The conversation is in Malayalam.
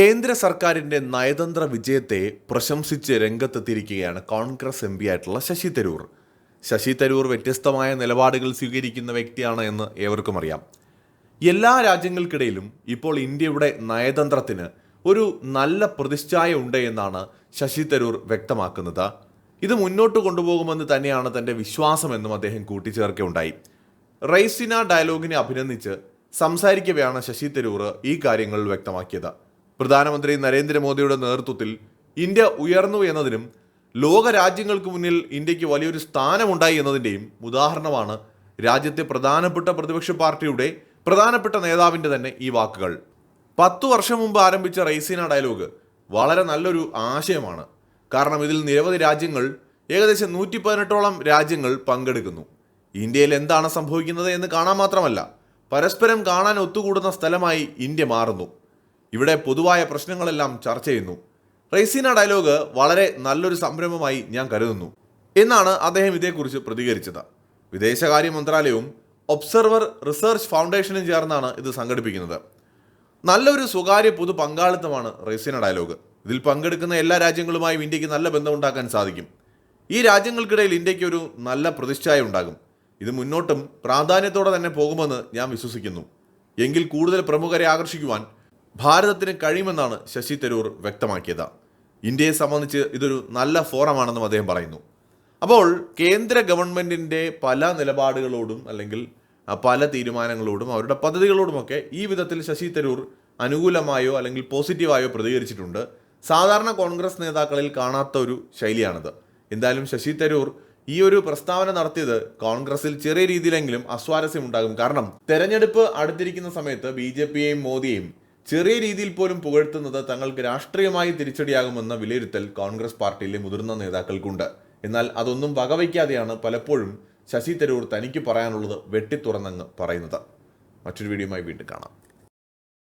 കേന്ദ്ര സർക്കാരിന്റെ നയതന്ത്ര വിജയത്തെ പ്രശംസിച്ച് രംഗത്തെത്തിയിരിക്കുകയാണ് കോൺഗ്രസ് എം പി ആയിട്ടുള്ള ശശി തരൂർ. ശശി തരൂർ വ്യത്യസ്തമായ നിലപാടുകൾ സ്വീകരിക്കുന്ന വ്യക്തിയാണ് എന്ന് ഏവർക്കും അറിയാം. എല്ലാ രാജ്യങ്ങൾക്കിടയിലും ഇപ്പോൾ ഇന്ത്യയുടെ നയതന്ത്രത്തിന് ഒരു നല്ല പ്രതിച്ഛായ ഉണ്ട് എന്നാണ് ശശി തരൂർ വ്യക്തമാക്കുന്നത്. ഇത് മുന്നോട്ട് കൊണ്ടുപോകുമെന്ന് തന്നെയാണ് തന്റെ വിശ്വാസമെന്നും അദ്ദേഹം കൂട്ടിച്ചേർക്കുകയുണ്ടായി. റൈസിന ഡയലോഗിനെ അഭിനന്ദിച്ച് സംസാരിക്കവെയാണ് ശശി തരൂർ ഈ കാര്യങ്ങൾ വ്യക്തമാക്കിയത്. പ്രധാനമന്ത്രി നരേന്ദ്രമോദിയുടെ നേതൃത്വത്തിൽ ഇന്ത്യ ഉയർന്നു എന്നതിനും ലോക രാജ്യങ്ങൾക്ക് മുന്നിൽ ഇന്ത്യയ്ക്ക് വലിയൊരു സ്ഥാനമുണ്ടായി എന്നതിന്റെയും ഉദാഹരണമാണ് രാജ്യത്തെ പ്രധാനപ്പെട്ട പ്രതിപക്ഷ പാർട്ടിയുടെ പ്രധാനപ്പെട്ട നേതാവിന്റെ തന്നെ ഈ വാക്കുകൾ. പത്തു വർഷം മുമ്പ് ആരംഭിച്ച റൈസീന ഡയലോഗ് വളരെ നല്ലൊരു ആശയമാണ്. കാരണം ഇതിൽ നിരവധി രാജ്യങ്ങൾ ഏകദേശം നൂറ്റി പതിനെട്ടോളം രാജ്യങ്ങൾ പങ്കെടുക്കുന്നു. ഇന്ത്യയിൽ എന്താണ് സംഭവിക്കുന്നത് എന്ന് കാണാൻ മാത്രമല്ല പരസ്പരം കാണാൻ ഒത്തുകൂടുന്ന സ്ഥലമായി ഇന്ത്യ മാറുന്നു. ഇവിടെ പൊതുവായ പ്രശ്നങ്ങളെല്ലാം ചർച്ച ചെയ്യുന്നു. റൈസീന ഡയലോഗ് വളരെ നല്ലൊരു സംരംഭമായി ഞാൻ കരുതുന്നു. എന്നാണ് അദ്ദേഹം ഇതേക്കുറിച്ച് പ്രതികരിച്ചത്. വിദേശകാര്യ മന്ത്രാലയവും ഒബ്സർവർ റിസർച്ച് ഫൗണ്ടേഷനും ചേർന്നാണ് ഇത് സംഘടിപ്പിക്കുന്നത്. നല്ലൊരു സ്വകാര്യ പൊതു പങ്കാളിത്തമാണ് റൈസീന ഡയലോഗ്. ഇതിൽ പങ്കെടുക്കുന്ന എല്ലാ രാജ്യങ്ങളുമായും ഇന്ത്യയ്ക്ക് നല്ല ബന്ധമുണ്ടാക്കാൻ സാധിക്കും. ഈ രാജ്യങ്ങൾക്കിടയിൽ ഇന്ത്യയ്ക്ക് ഒരു നല്ല പ്രതിഷ്ഠായ ഉണ്ടാകും. ഇത് മുന്നോട്ടും പ്രാധാന്യത്തോടെ തന്നെ പോകുമെന്ന് ഞാൻ വിശ്വസിക്കുന്നു. എങ്കിൽ കൂടുതൽ പ്രമുഖരെ ആകർഷിക്കുവാൻ ഭാരതത്തിന് കഴിയുമെന്നാണ് ശശി തരൂർ വ്യക്തമാക്കിയത്. ഇന്ത്യയെ സംബന്ധിച്ച് ഇതൊരു നല്ല ഫോറമാണെന്നും അദ്ദേഹം പറയുന്നു. അപ്പോൾ കേന്ദ്ര ഗവൺമെന്റിന്റെ പല നിലപാടുകളോടും അല്ലെങ്കിൽ പല തീരുമാനങ്ങളോടും അവരുടെ പദ്ധതികളോടുമൊക്കെ ഈ വിധത്തിൽ ശശി തരൂർ അനുകൂലമായോ അല്ലെങ്കിൽ പോസിറ്റീവായോ പ്രതികരിച്ചിട്ടുണ്ട്. സാധാരണ കോൺഗ്രസ് നേതാക്കളിൽ കാണാത്ത ഒരു ശൈലിയാണിത്. എന്തായാലും ശശി തരൂർ ഈ ഒരു പ്രസ്താവന നടത്തിയത് കോൺഗ്രസിൽ ചെറിയ രീതിയിലെങ്കിലും അസ്വാരസ്യം ഉണ്ടാകും കാരണം തെരഞ്ഞെടുപ്പ് അടുത്തിരിക്കുന്ന സമയത്ത് ബി ജെ പിയെയും മോദിയെയും ചെറിയ രീതിയിൽ പോലും പുകഴ്ത്തുന്നത് തങ്ങൾക്ക് രാഷ്ട്രീയമായി തിരിച്ചടിയാകുമെന്ന വിലയിരുത്തൽ കോൺഗ്രസ് പാർട്ടിയിലെ മുതിർന്ന നേതാക്കൾക്കുണ്ട്. എന്നാൽ അതൊന്നും വകവയ്ക്കാതെയാണ് പലപ്പോഴും ശശി തരൂർ തനിക്ക് പറയാനുള്ളത് വെട്ടിത്തുറന്നങ്ങ് പറയുന്നത്. മറ്റൊരു വീഡിയോയുമായി വീണ്ടും കാണാം.